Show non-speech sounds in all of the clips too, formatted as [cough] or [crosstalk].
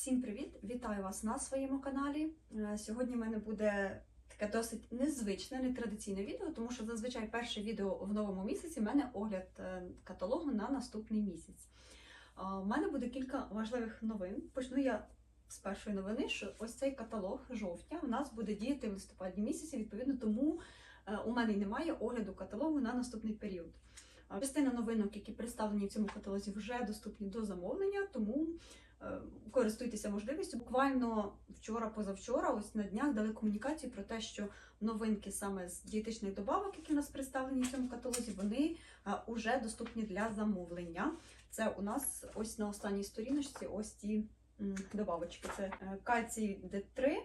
Всім привіт! Вітаю вас на своєму каналі. Е, Сьогодні в мене буде таке досить незвичне, нетрадиційне відео, тому що зазвичай перше відео в новому місяці в мене огляд е, каталогу на наступний місяць. У мене буде кілька важливих новин. Почну я з першої новини, що ось цей каталог жовтня у нас буде діяти в листопаді місяці, відповідно, тому е, у мене немає огляду каталогу на наступний період. Частина новинок, які представлені в цьому каталозі, вже доступні до замовлення, тому е, користуйтеся можливістю. Буквально вчора-позавчора, ось на днях дали комунікацію про те, що новинки саме з дієтичних добавок, які у нас представлені в цьому каталозі, вони вже доступні для замовлення. Це у нас ось на останній сторіночці ось ті добавочки. Це е, кальцій Д3,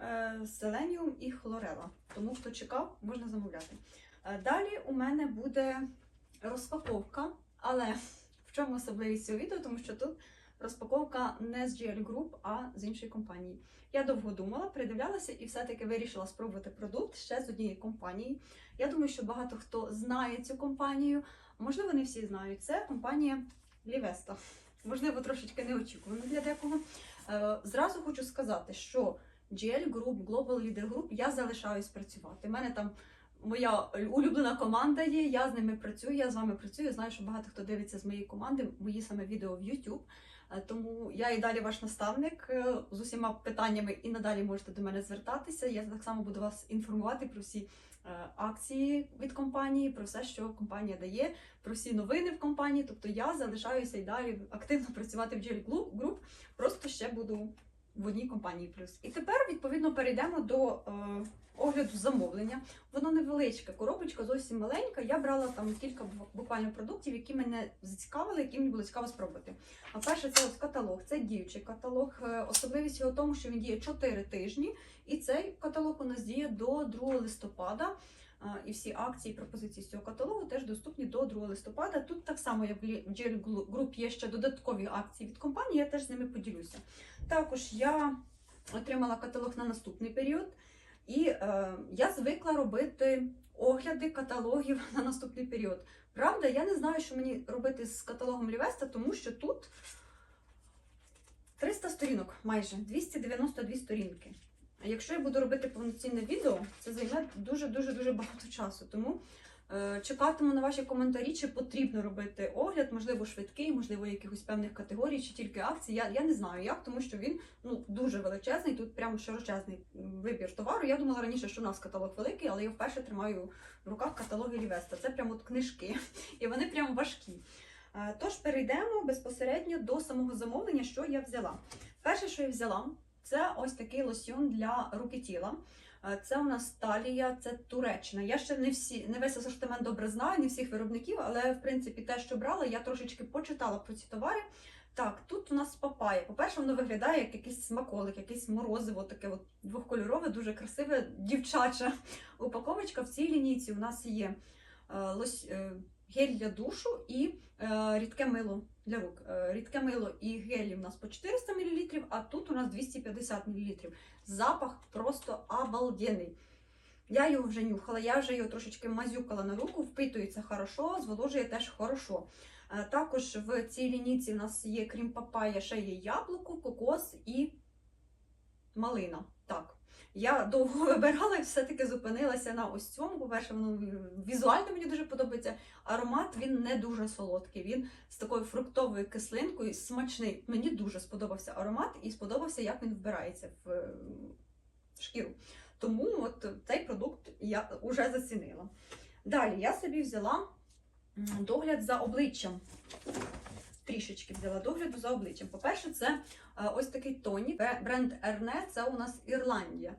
е, селеніум і хлорела. Тому хто чекав, можна замовляти. Е, Далі у мене буде розпаковка, але в чому особливість цього відео? Тому що тут розпаковка не з GL Group, а з іншої компанії. Я довго думала, придивлялася і все-таки вирішила спробувати продукт ще з однієї компанії. Я думаю, що багато хто знає цю компанію. Можливо, не всі знають. Це компанія Лівеста. Можливо, трошечки неочікувано для декого. Е, Зразу хочу сказати, що GL Group, Global Leader Group, я залишаюсь працювати. У мене там моя улюблена команда є, я з ними працюю, я з вами працюю. Знаю, що багато хто дивиться з моєї команди, мої саме відео в YouTube. Е, Тому я і далі ваш наставник е, з усіма питаннями, і надалі можете до мене звертатися. Я так само буду вас інформувати про всі е, акції від компанії, про все, що компанія дає, про всі новини в компанії. Тобто я залишаюся і далі активно працювати в GL Group, просто ще буду в одній компанії плюс. І тепер, відповідно, перейдемо до е, огляду замовлення. Воно невеличке, коробочка зовсім маленька. Я брала там кілька буквально продуктів, які мене зацікавили, які мені було цікаво спробувати. А перше, це ось каталог, це діючий каталог. Е, Особливість його в тому, що він діє 4 тижні, і цей каталог у нас діє до 2 листопада. І всі акції пропозиції з цього каталогу теж доступні до 2 листопада. Тут так само, як в GL Group є ще додаткові акції від компанії, я теж з ними поділюся. Також я отримала каталог на наступний період, і е, я звикла робити огляди каталогів [laughs] на наступний період. Правда, я не знаю, що мені робити з каталогом Лівеста, тому що тут 300 сторінок, майже 292 сторінки. Якщо я буду робити повноцінне відео, це займе дуже-дуже дуже багато часу. Тому е, чекатиму на ваші коментарі, чи потрібно робити огляд, можливо, швидкий, можливо, якихось певних категорій, чи тільки акцій. Я, я не знаю як, тому що він ну, дуже величезний, тут прямо широчезний вибір товару. Я думала раніше, що у нас каталог великий, але я вперше тримаю в руках каталоги Лівеста. Це прямо от книжки, [laughs] і вони прямо важкі. Е, Тож перейдемо безпосередньо до самого замовлення, що я взяла. Перше, що я взяла, це ось такий лосьон для руки тіла. Е, Це у нас Талія, це Туреччина. Я ще не всі не весь асортимент добре знаю, не всіх виробників, але в принципі те, що брала, я трошечки почитала про ці товари. Так, тут у нас папая. По-перше, воно виглядає як якийсь смаколик, якесь морозиво, таке от двохкольорове, дуже красиве, дівчача упаковочка. В цій лінійці у нас є е, лось, е, гель для душу і е, рідке мило для рук. Е, рідке мило і гелі у нас по 400 мл, а тут у нас 250 мл. Запах просто обалденний. Я його вже нюхала, я вже його трошечки мазюкала на руку, впитується хорошо, зволожує теж хорошо. Е, Також в цій лінійці у нас є, крім папая, ще є яблуко, кокос і малина. Так. Я довго [laughs] вибирала і все-таки зупинилася на ось цьому. По-перше, воно візуально мені дуже подобається. Аромат він не дуже солодкий. Він з такою фруктовою кислинкою, смачний. Мені дуже сподобався аромат і сподобався, як він вбирається в е, шкіру. Тому от цей продукт я вже зацінила. Далі я собі взяла догляд за обличчям. Трішечки взяла догляду за обличчям. По-перше, це е, ось такий тонік. Бренд Ерне, це у нас Ірландія.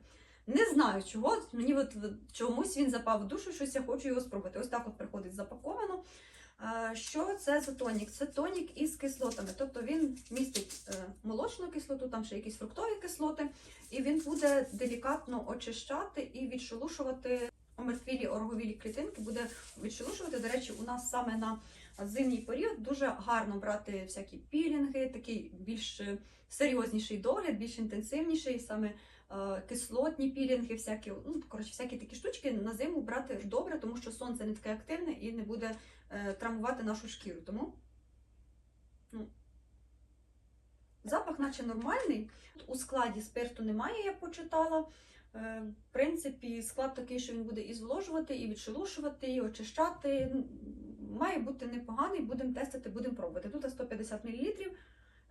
Не знаю чого, мені от чомусь він запав в душу, щось я хочу його спробувати. Ось так от приходить запаковано. Е, Що це за тонік? Це тонік із кислотами. Тобто він містить е, молочну кислоту, там ще якісь фруктові кислоти, і він буде делікатно очищати і відшелушувати омертвілі орговілі клітинки, буде відшелушувати. До речі, у нас саме на зимній період дуже гарно брати всякі пілінги, такий більш е, серйозніший догляд, більш інтенсивніший, саме е, кислотні пілінги, всякі, ну, коротше, всякі такі штучки на зиму брати добре, тому що сонце не таке активне і не буде е, травмувати нашу шкіру. Тому ну, Запах, наче нормальний. У складі спирту немає, я почитала. В принципі, склад такий, що він буде і зволожувати, і відшелушувати, і очищати. Має бути непоганий, будемо тестити, будемо пробувати. Тут 150 мл.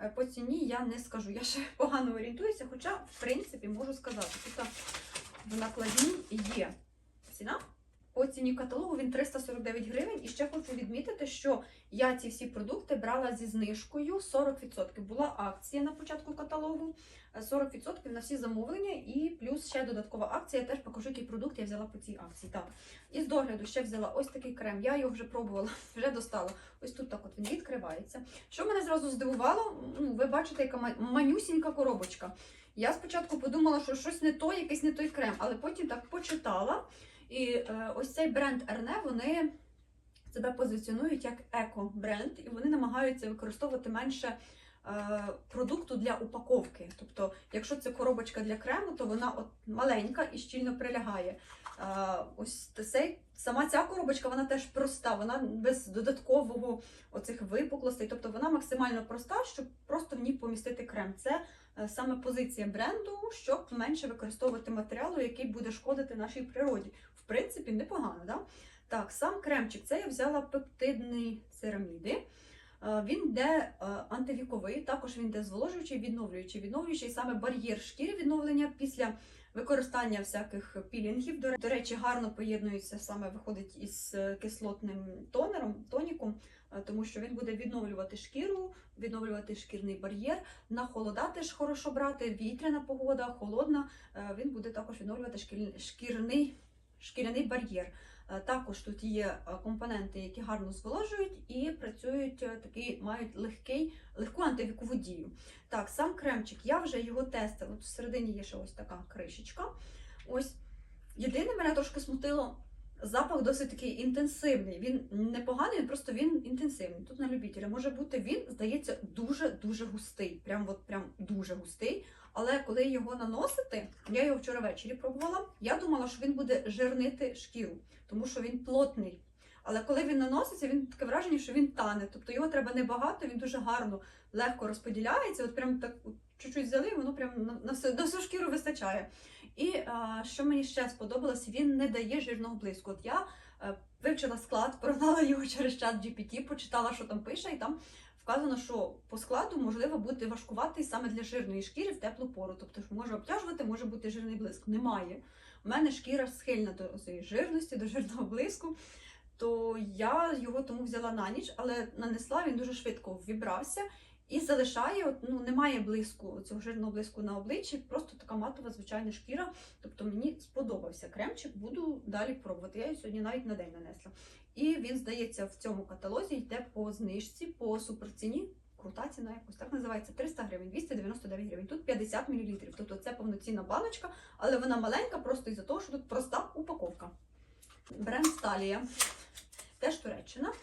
Е, По ціні я не скажу. Я ще погано орієнтуюся, хоча, в принципі, можу сказати, тут в накладні є ціна. По ціні каталогу він 349 гривень. І ще хочу відмітити, що я ці всі продукти брала зі знижкою 40%. Була акція на початку каталогу. е, 40% на всі замовлення, і плюс ще додаткова акція. Я теж покажу, який продукт я взяла по цій акції. Так. І з догляду ще взяла ось такий крем. Я його вже пробувала, [laughs] вже достала. Ось тут так от він відкривається. Що мене зразу здивувало, ну, ви бачите, яка ма- манюсінька коробочка. Я спочатку подумала, що щось не то, якийсь не той крем, але потім так почитала. І е, ось цей бренд Ерне, вони себе позиціонують як еко-бренд, і вони намагаються використовувати менше е, продукту для упаковки. Тобто, якщо це коробочка для крему, то вона от маленька і щільно прилягає. Е, ось цей, сама ця коробочка вона теж проста, вона без додаткового оцих випуклостей. Тобто вона максимально проста, щоб просто в ній помістити крем. Це саме позиція бренду, щоб менше використовувати матеріалу, який буде шкодити нашій природі. В принципі, непогано, да? Так, сам кремчик, це я взяла пептидний цераміди. Е, Він йде е, антивіковий, також він йде зволожуючий, відновлюючий, відновлюючий саме бар'єр шкіри відновлення після використання всяких пілінгів. До речі, гарно поєднується саме виходить із е, кислотним тонером, тоніком, е, тому що він буде відновлювати шкіру, відновлювати шкірний бар'єр. На холода теж хорошо брати, вітряна погода, холодна. е, Він буде також відновлювати шкірний, шкіряний бар'єр. Е, Також тут є е, компоненти, які гарно зволожують і працюють е, такий, мають легкий, легку антивікову дію. Так, сам кремчик, я вже його тестила. Тут всередині є ще ось така кришечка. Ось єдине мене трошки смутило. Запах досить такий інтенсивний. Він непоганий, просто він інтенсивний. Тут на любителя може бути він, здається, дуже-дуже густий. Прям от прям дуже густий. Але коли його наносити, я його вчора ввечері пробувала. Я думала, що він буде жирнити шкіру, тому що він плотний. Але коли він наноситься, він таке враження, що він тане. Тобто його треба небагато, він дуже гарно, легко розподіляється. От прям так чуть-чуть взяли, воно прям на, всю- на всю шкіру вистачає. І а, що мені ще сподобалось, він не дає жирного блиску. От я е, вивчила склад, порівняла його через чат GPT, почитала, що там пише, і там вказано, що по складу можливо бути важкуватий саме для жирної шкіри в теплу пору. Тобто може обтяжувати, може бути жирний блиск. Немає. У мене шкіра схильна до цієї жирності, до жирного блиску. То я його тому взяла на ніч, але нанесла він дуже швидко ввібрався і залишає, ну немає блиску цього жирного блиску на обличчі, просто така матова звичайна шкіра. Тобто мені сподобався кремчик, буду далі пробувати. Я його сьогодні навіть на день нанесла. І він, здається, в цьому каталозі йде по знижці, по суперціні. Крута ціна якось так називається 300 гривень, 299 гривень. Тут 50 мл. Тобто це повноцінна баночка, але вона маленька просто із-за того, що тут проста упаковка. Бренд Сталія. Теж Туреччина.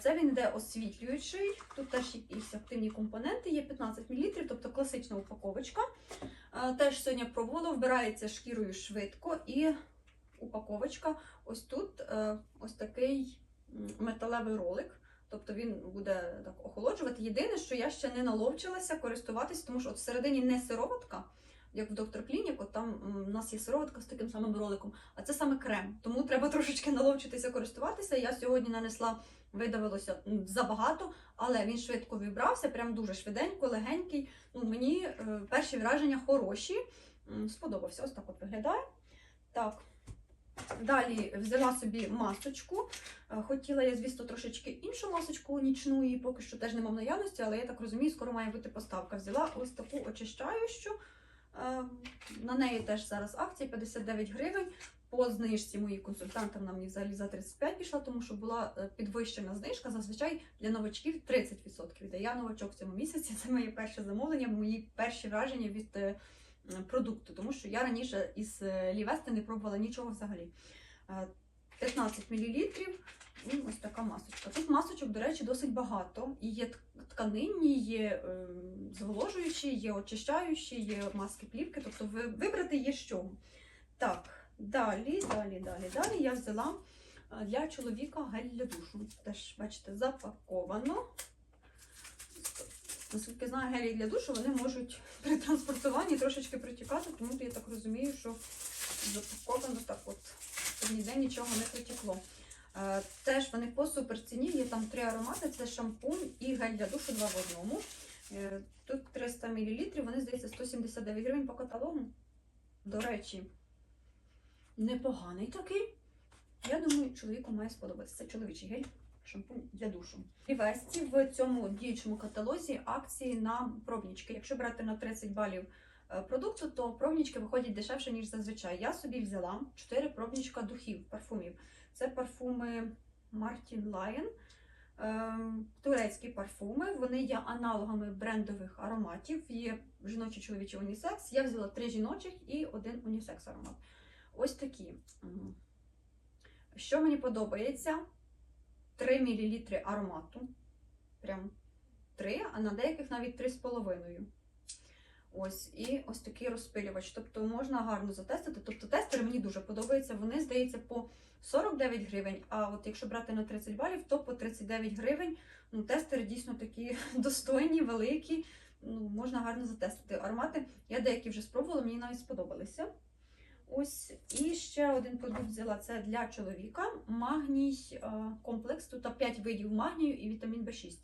Це він йде освітлюючий. Тут теж якісь активні компоненти, є 15 мл, тобто класична упаковочка. Теж сьогодні пробувала, вбирається шкірою швидко і упаковочка. Ось тут е, ось такий металевий ролик. Тобто він буде так охолоджувати. Єдине, що я ще не наловчилася користуватись, тому що от всередині не сироватка, як в доктор Клінік, от там у нас є сироватка з таким самим роликом, а це саме крем. Тому треба [laughs] трошечки наловчитися користуватися. Я сьогодні нанесла, видавилося забагато, але він швидко вібрався, прям дуже швиденько, легенький. Ну, мені е, перші враження хороші. Сподобався. Ось так от виглядає. Так. Далі взяла собі масочку. Е, Хотіла я, звісно, трошечки іншу масочку нічну, її поки що теж немає в наявності, але я так розумію, скоро має бути поставка. Взяла ось таку очищаючу. Е, На неї теж зараз акція 59 гривень. По знижці мої консультанти на мені взагалі за 35 пішла, тому що була е, підвищена знижка. Зазвичай для новачків 30% йде. Я новачок в цьому місяці. Це моє перше замовлення, мої перші враження від е, продукту, тому що я раніше із Лівести не пробувала нічого взагалі. Е, 15 мл. І ось така масочка. Тут масочок, до речі, досить багато. І є тканинні, є е, зволожуючі, є очищаючі, є маски плівки. Тобто ви- вибрати є чого. Так, далі, далі, далі, далі я взяла е, для чоловіка гель для душу. Теж, бачите, запаковано. Наскільки знаю, гелі для душу вони можуть при транспортуванні трошечки протікати, тому я так розумію, що запаковано так от, ніде нічого не протекло. Е, Теж вони по суперціні, є там три аромати: це шампунь і гель для душу два в одному. Е, Тут 300 мл, вони здається 179 гривень по каталогу. До речі, непоганий такий. Я думаю, чоловіку має сподобатися. Це чоловічий гель, шампунь для душу. І Весті в цьому діючому каталозі акції на пробнічки. Якщо брати на 30 балів продукту, то пробнічки виходять дешевше, ніж зазвичай. Я собі взяла 4 пробнічка духів, парфумів. Це парфуми Martin Lion. Ем, Турецькі парфуми, вони є аналогами брендових ароматів. Є жіночий чоловічий унісекс. Я взяла три жіночих і один унісекс аромат. Ось такі. Що мені подобається? 3 мл аромату. Прям 3, а на деяких навіть 3,5. Ось, і ось такий розпилювач. Тобто можна гарно затестити. Тобто тестери мені дуже подобаються. Вони, здається, по 49 гривень. А от якщо брати на 30 балів, то по 39 гривень. Ну, тестери дійсно такі [laughs] достойні, великі. Ну, можна гарно затестити. Аромати я деякі вже спробувала, мені навіть сподобалися. Ось і ще один продукт взяла це для чоловіка. Магній е, комплекс. Тут 5 видів магнію і вітамін В6.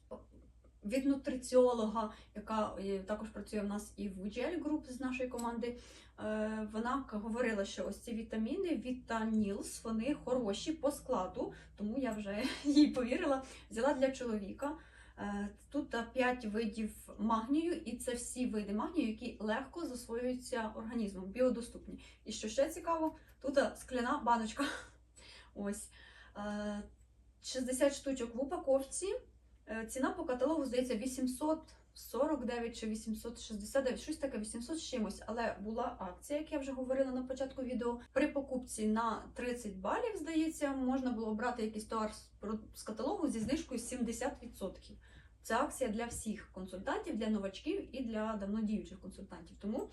Від нутриціолога, яка е, також працює в нас і в UGL Group з нашої команди. е, Вона говорила, що ось ці вітаміни Вітанілс, вони хороші по складу, тому я вже [laughs] їй повірила. Взяла для чоловіка. Е, Тут 5 видів магнію, і це всі види магнію, які легко засвоюються організмом, біодоступні. І що ще цікаво, тут скляна баночка. [laughs] Ось. Е, 60 штучок в упаковці. Е, Ціна по каталогу, здається, 849 чи 869, щось таке 800 з чимось. Але була акція, як я вже говорила на початку відео. При покупці на 30 балів, здається, можна було брати якийсь товар з каталогу зі знижкою 70%. Це акція для всіх консультантів, для новачків і для давно діючих консультантів. Тому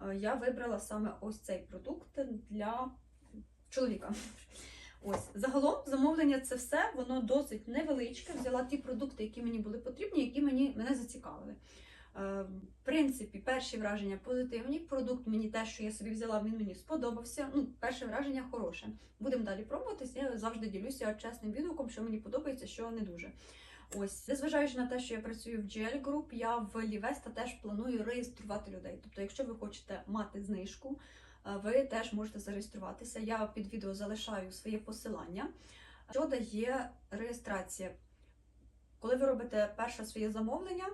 е, я вибрала саме ось цей продукт для чоловіка. Ось загалом замовлення це все, воно досить невеличке. Взяла ті продукти, які мені були потрібні, які мені мене зацікавили. Е, В принципі, перші враження позитивні. Продукт мені те, що я собі взяла, він мені сподобався. Ну, перше враження хороше. Будемо далі пробуватися. Я завжди ділюся чесним відгуком, що мені подобається, що не дуже. Ось, незважаючи на те, що я працюю в GL Group, я в Лівеста теж планую реєструвати людей. Тобто, якщо ви хочете мати знижку, ви теж можете зареєструватися. Я під відео залишаю своє посилання. Що дає реєстрація? Коли ви робите перше своє замовлення,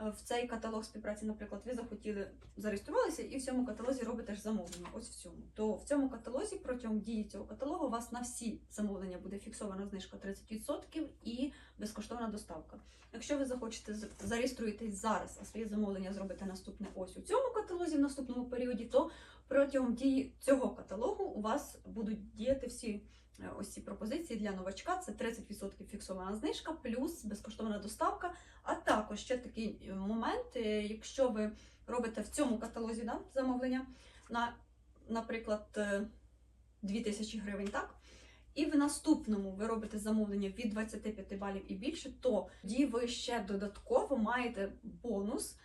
е, в цей каталог співпраці, наприклад, ви захотіли зареєструвалися і в цьому каталозі робите ж замовлення. Ось в цьому. То в цьому каталозі протягом дії цього каталогу у вас на всі замовлення буде фіксована знижка 30% і безкоштовна доставка. Якщо ви захочете зареєструєтесь зараз, а своє замовлення зробите наступне ось у цьому каталозі в наступному періоді, то протягом дії цього каталогу у вас будуть діяти всі е, ось ці пропозиції для новачка. Це 30% фіксована знижка, плюс безкоштовна доставка. А також ще такий е, момент, е, якщо ви робите в цьому каталозі да, замовлення на, наприклад, е, 2000 гривень, так? І в наступному ви робите замовлення від 25 балів і більше, то тоді ви ще додатково маєте бонус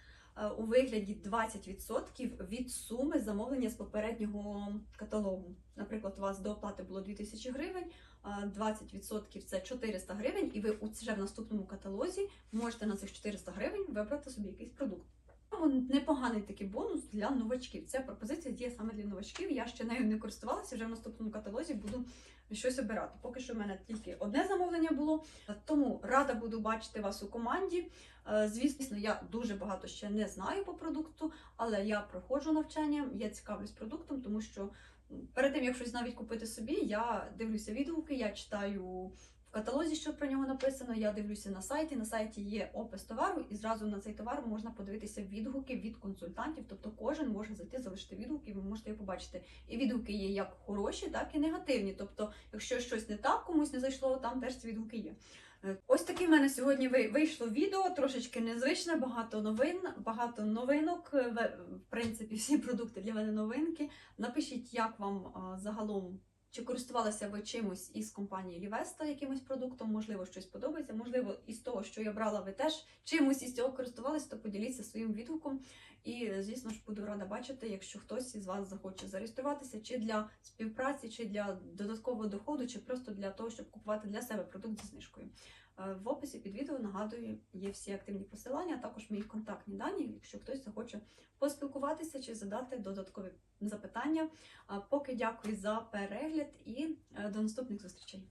у вигляді 20% від суми замовлення з попереднього каталогу. Наприклад, у вас до оплати було 2000 гривень, 20% це 400 гривень, і ви вже в наступному каталозі можете на цих 400 гривень вибрати собі якийсь продукт. Тому Непоганий такий бонус для новачків. Ця пропозиція діє саме для новачків. Я ще нею не користувалася, вже в наступному каталозі буду щось обирати. Поки що в мене тільки одне замовлення було, тому рада буду бачити вас у команді. Е, Звісно, я дуже багато ще не знаю по продукту, але я проходжу навчання, я цікавлюсь продуктом, тому що перед тим, як щось навіть купити собі, я дивлюся відгуки, я читаю в каталозі, що про нього написано. Я дивлюся на сайті. На сайті є опис товару, і зразу на цей товар можна подивитися відгуки від консультантів. Тобто кожен може зайти, залишити відгуки, і ви можете їх побачити. І відгуки є як хороші, так і негативні. Тобто, якщо щось не так, комусь не зайшло, там теж ці відгуки є. Е, Ось таке в мене сьогодні вийшло відео, трошечки незвичне, багато новин, багато новинок. Е, в принципі, всі продукти для мене новинки. Напишіть, як вам загалом Чи користувалися ви чимось із компанії Лівеста, якимось продуктом, можливо, щось подобається, можливо, із того, що я брала, ви теж чимось із цього користувалися, то поділіться своїм відгуком. І, звісно ж, буду рада бачити, якщо хтось із вас захоче зареєструватися чи для співпраці, чи для додаткового доходу, чи просто для того, щоб купувати для себе продукт зі знижкою. Е, В описі під відео нагадую, є всі активні посилання, а також мої контактні дані, якщо хтось захоче поспілкуватися чи задати додаткові запитання. Поки дякую за перегляд і е, до наступних зустрічей.